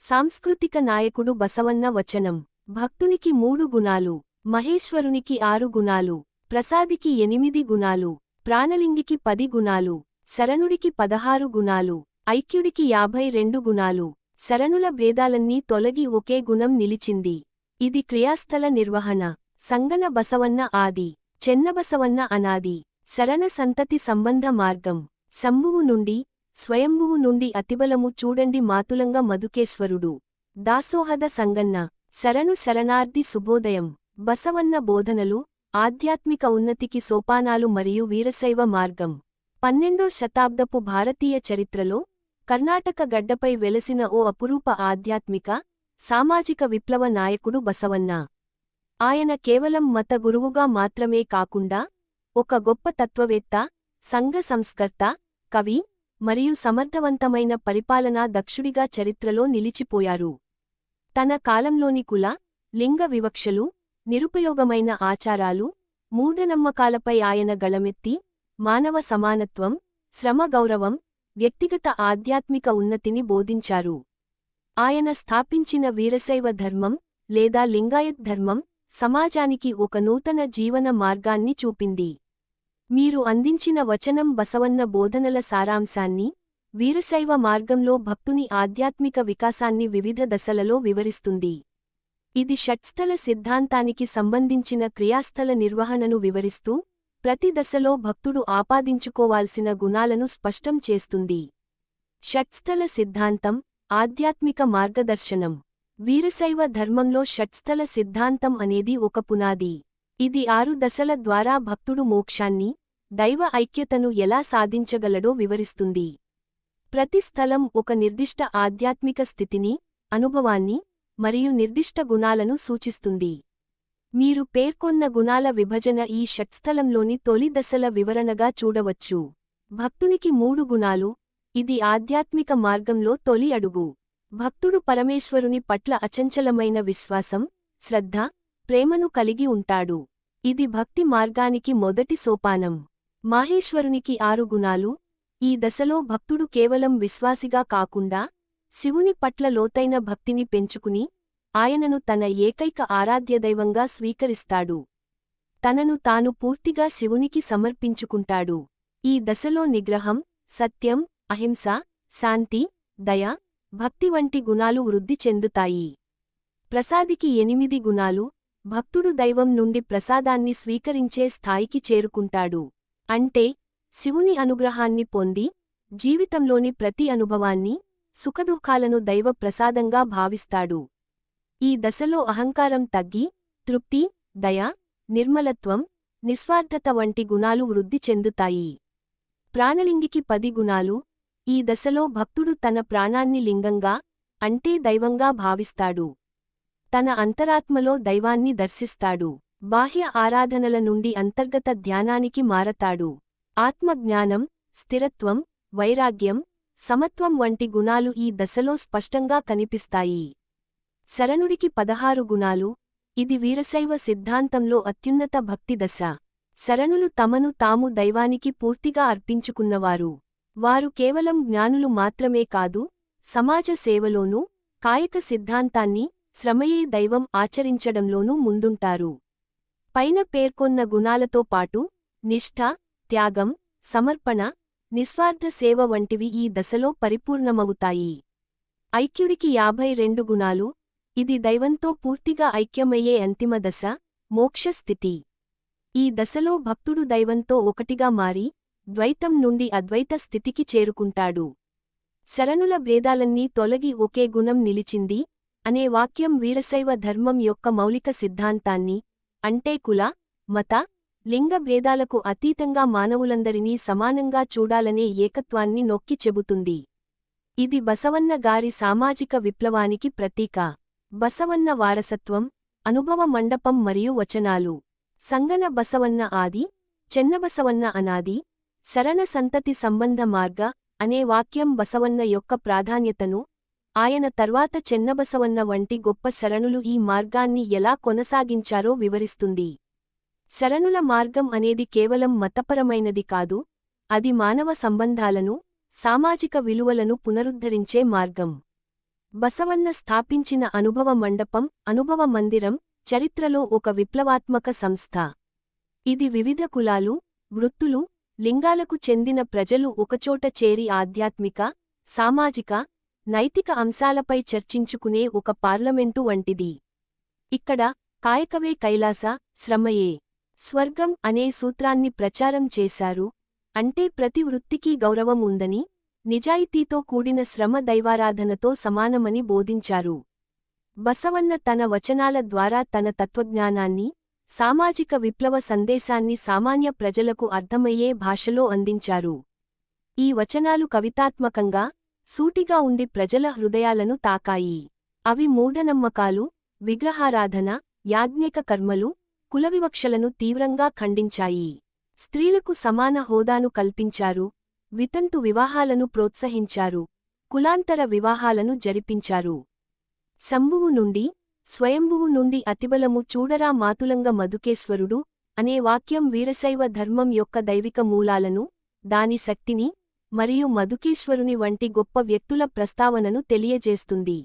సాంస్కృతిక నాయకుడు బసవన్న వచనం. భక్తునికి మూడు గుణాలు మహేశ్వరునికి ఆరు గుణాలు ప్రసాదికి ఎనిమిది గుణాలు ప్రాణలింగికి పది గుణాలు శరణుడికి పదహారు గుణాలు ఐక్యుడికి యాభై రెండు గుణాలు శరణుల భేదాలన్నీ తొలగి ఒకే గుణం నిలిచింది. ఇది క్రియాస్థల నిర్వహణ. సంగన బసవన్న ఆది చెన్నబసవన్న అనాది శరణ సంతతి సంబంధ మార్గం. శంభువు నుండి స్వయంభువు నుండి అతిబలము చూడండి మాతులంగా మధుకేశ్వరుడు. దాసోహద సంగన్న శరణు శరణార్ది శుభోదయం బసవన్న బోధనలు ఆధ్యాత్మిక ఉన్నతికి సోపానాలు మరియు వీరశైవ మార్గం. పన్నెండో శతాబ్దపు భారతీయ చరిత్రలో కర్ణాటక గడ్డపై వెలసిన ఓ అపురూప ఆధ్యాత్మిక సామాజిక విప్లవ నాయకుడు బసవన్న. ఆయన కేవలం మత గురువుగా మాత్రమే కాకుండా ఒక గొప్ప తత్వవేత్త సంఘ సంస్కర్త కవి మరియు సమర్థవంతమైన పరిపాలనా దక్షుడిగా చరిత్రలో నిలిచిపోయారు. తన కాలంలోని కుల లింగ వివక్షలు నిరుపయోగమైన ఆచారాలు మూఢనమ్మకాలపై ఆయన గళమెత్తి మానవ సమానత్వం శ్రమ గౌరవం వ్యక్తిగత ఆధ్యాత్మిక ఉన్నతిని బోధించారు. ఆయన స్థాపించిన వీరశైవ ధర్మం లేదా లింగాయత్ ధర్మం సమాజానికి ఒక నూతన జీవన మార్గాన్ని చూపింది. మీరు అందించిన వచనం బసవన్న బోధనల సారాంశాన్ని వీరశైవ మార్గంలో భక్తుని ఆధ్యాత్మిక వికాసాన్ని వివిధ దశలలో వివరిస్తుంది. ఇది షట్స్థల సిద్ధాంతానికి సంబంధించిన క్రియాస్థల నిర్వహణను వివరిస్తూ ప్రతి దశలో భక్తుడు ఆపాదించుకోవాల్సిన గుణాలను స్పష్టం చేస్తుంది. షట్స్థల సిద్ధాంతం ఆధ్యాత్మిక మార్గదర్శనం. వీరశైవ ధర్మంలో షట్స్థల సిద్ధాంతం అనేది ఒక పునాది. ఇది ఆరు దశల ద్వారా భక్తుడు మోక్షాన్ని దైవ ఐక్యతను ఎలా సాధించగలడో వివరిస్తుంది. ప్రతి స్థలం ఒక నిర్దిష్ట ఆధ్యాత్మిక స్థితిని అనుభవాన్ని మరియు నిర్దిష్ట గుణాలను సూచిస్తుంది. మీరు పేర్కొన్న గుణాల విభజన ఈ షట్స్థలంలోని తొలి దశల వివరణగా చూడవచ్చు. భక్తునికి మూడు గుణాలు ఇది ఆధ్యాత్మిక మార్గంలో తొలి అడుగు. భక్తుడు పరమేశ్వరుని పట్ల అచంచలమైన విశ్వాసం శ్రద్ధ ప్రేమను కలిగి ఉంటాడు. ఇది భక్తి మార్గానికి మొదటి సోపానం. మాహేశ్వరునికి ఆరు గుణాలు. ఈ దశలో భక్తుడు కేవలం విశ్వాసిగా కాకుండా శివుని పట్ల లోతైన భక్తిని పెంచుకుని ఆయనను తన ఏకైక ఆరాధ్యదైవంగా స్వీకరిస్తాడు. తనను తాను పూర్తిగా శివునికి సమర్పించుకుంటాడు. ఈ దశలో నిగ్రహం సత్యం అహింస శాంతి దయ భక్తి వంటి గుణాలు వృద్ధి చెందుతాయి. ప్రసాదికి ఎనిమిది గుణాలు. భక్తుడు దైవం నుండి ప్రసాదాన్ని స్వీకరించే స్థాయికి చేరుకుంటాడు. అంటే శివుని అనుగ్రహాన్ని పొంది జీవితంలోని ప్రతి అనుభవాన్ని సుఖదుఖాలను దైవ ప్రసాదంగా భావిస్తాడు. ఈ దశలో అహంకారం తగ్గి తృప్తి దయ నిర్మలత్వం నిస్వార్థత వంటి గుణాలు వృద్ధి చెందుతాయి. ప్రాణలింగికి పది గుణాలు ఈ దశలో భక్తుడు తన ప్రాణాన్ని లింగంగా అంటే దైవంగా భావిస్తాడు. తన అంతరాత్మలో దైవాన్ని దర్శిస్తాడు. బాహ్య ఆరాధనల నుండి అంతర్గత ధ్యానానికి మారతాడు. ఆత్మజ్ఞానం స్థిరత్వం వైరాగ్యం సమత్వం వంటి గుణాలు ఈ దశలో స్పష్టంగా కనిపిస్తాయి. శరణుడికి పదహారు గుణాలు. ఇది వీరశైవ సిద్ధాంతంలో అత్యున్నత భక్తి దశ. శరణులు తమను తాము దైవానికి పూర్తిగా అర్పించుకున్నవారు. వారు కేవలం జ్ఞానులు మాత్రమే కాదు సమాజ సేవలోనూ కాయక సిద్ధాంతాన్ని శ్రమయే దైవం ఆచరించడంలోనూ ముందుంటారు. పైన పేర్కొన్న గుణాలతో పాటు నిష్ఠ త్యాగం సమర్పణ నిస్వార్థ సేవ వంటివి ఈ దశలో పరిపూర్ణమవుతాయి. ఐక్యుడికి యాభై రెండు గుణాలు ఇది దైవంతో పూర్తిగా ఐక్యమయ్యే అంతిమ దశ మోక్షస్థితి ఈ దశలో భక్తుడు దైవంతో ఒకటిగా మారి ద్వైతం నుండి అద్వైత స్థితికి చేరుకుంటాడు. శరణుల భేదాలన్నీ తొలగి ఒకే గుణం నిలిచింది అనే వాక్యం వీరశైవ ధర్మం యొక్క మౌలిక సిద్ధాంతాన్ని అంటే కుల మత లింగ భేదాలకు అతీతంగా మానవులందరినీ సమానంగా చూడాలనే ఏకత్వాన్ని నొక్కి చెబుతుంది. ఇది బసవన్న గారి సామాజిక విప్లవానికి ప్రతీక. బసవన్న వారసత్వం అనుభవ మండపం మరియు వచనాలు. సంగన బసవన్న ఆది చెన్నబసవన్న అనాది శరణ సంతతి సంబంధ మార్గ అనే వాక్యం బసవన్న యొక్క ప్రాధాన్యతను ఆయన తర్వాత చెన్నబసవన్న వంటి గొప్ప శరణులు ఈ మార్గాన్ని ఎలా కొనసాగించారో వివరిస్తుంది. శరణుల మార్గం అనేది కేవలం మతపరమైనది కాదు అది మానవ సంబంధాలను సామాజిక విలువలను పునరుద్ధరించే మార్గం. బసవన్న స్థాపించిన అనుభవ మండపం అనుభవ మందిరం చరిత్రలో ఒక విప్లవాత్మక సంస్థ. ఇది వివిధ కులాలు వృత్తులు లింగాలకు చెందిన ప్రజలు ఒకచోట చేరి ఆధ్యాత్మిక సామాజిక నైతిక అంశాలపై చర్చించుకునే ఒక పార్లమెంటు వంటిది. ఇక్కడ కాయకవే కైలాస శ్రమయే. స్వర్గం అనే సూత్రాన్ని ప్రచారం చేశారు. అంటే ప్రతి వృత్తికీ గౌరవం ఉందని నిజాయితీతో కూడిన శ్రమ దైవారాధనతో సమానమని బోధించారు. బసవన్న తన వచనాల ద్వారా తన తత్వజ్ఞానాన్ని సామాజిక విప్లవ సందేశాన్ని సామాన్య ప్రజలకు అర్థమయ్యే భాషలో అందించారు. ఈ వచనాలు కవితాత్మకంగా సూటిగా ఉండి ప్రజల హృదయాలను తాకాయి. అవి మూఢనమ్మకాలు విగ్రహారాధన యాజ్ఞిక కర్మలు కులవివక్షలను తీవ్రంగా ఖండించాయి. స్త్రీలకు సమాన హోదాను కల్పించారు వితంతు వివాహాలను ప్రోత్సహించారు కులాంతర వివాహాలను జరిపించారు. శంభువు నుండి స్వయంభువు నుండి అతిబలము చూడరా మాతులంగ మధుకేశ్వరుడు అనే వాక్యం వీరశైవ ధర్మం యొక్క దైవిక మూలాలను దాని శక్తిని మరియు మధుకేశ్వరుని వంటి గొప్ప వ్యక్తుల ప్రస్తావనను తెలియజేస్తుంది.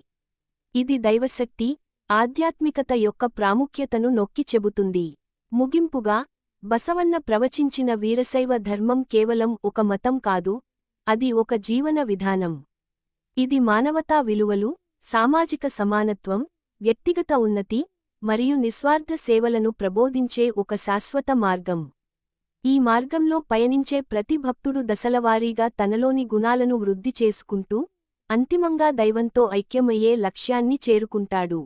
ఇది దైవశక్తి ఆధ్యాత్మికత యొక్క ప్రాముఖ్యతను నొక్కి చెబుతుంది. ముగింపుగా బసవన్న ప్రవచించిన వీరశైవ ధర్మం కేవలం ఒక మతం కాదు అది ఒక జీవన విధానం. ఇది మానవతా విలువలు సామాజిక సమానత్వం వ్యక్తిగత ఉన్నతి మరియు నిస్వార్థ సేవలను ప్రబోధించే ఒక శాశ్వత మార్గం. ఈ మార్గంలో పయనించే ప్రతి భక్తుడు దశలవారీగా తనలోని గుణాలను వృద్ధి చేసుకుంటూ అంతిమంగా దైవంతో ఐక్యమయ్యే లక్ష్యాన్ని చేరుకుంటాడు.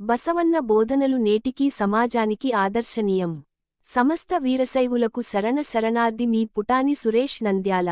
బసవన్న బోధనలు నేటికీ సమాజానికి ఆదర్శనీయం. సమస్త వీరశైవులకు శరణ శరణార్థి మీ పుటాని సురేష్ నంద్యాల.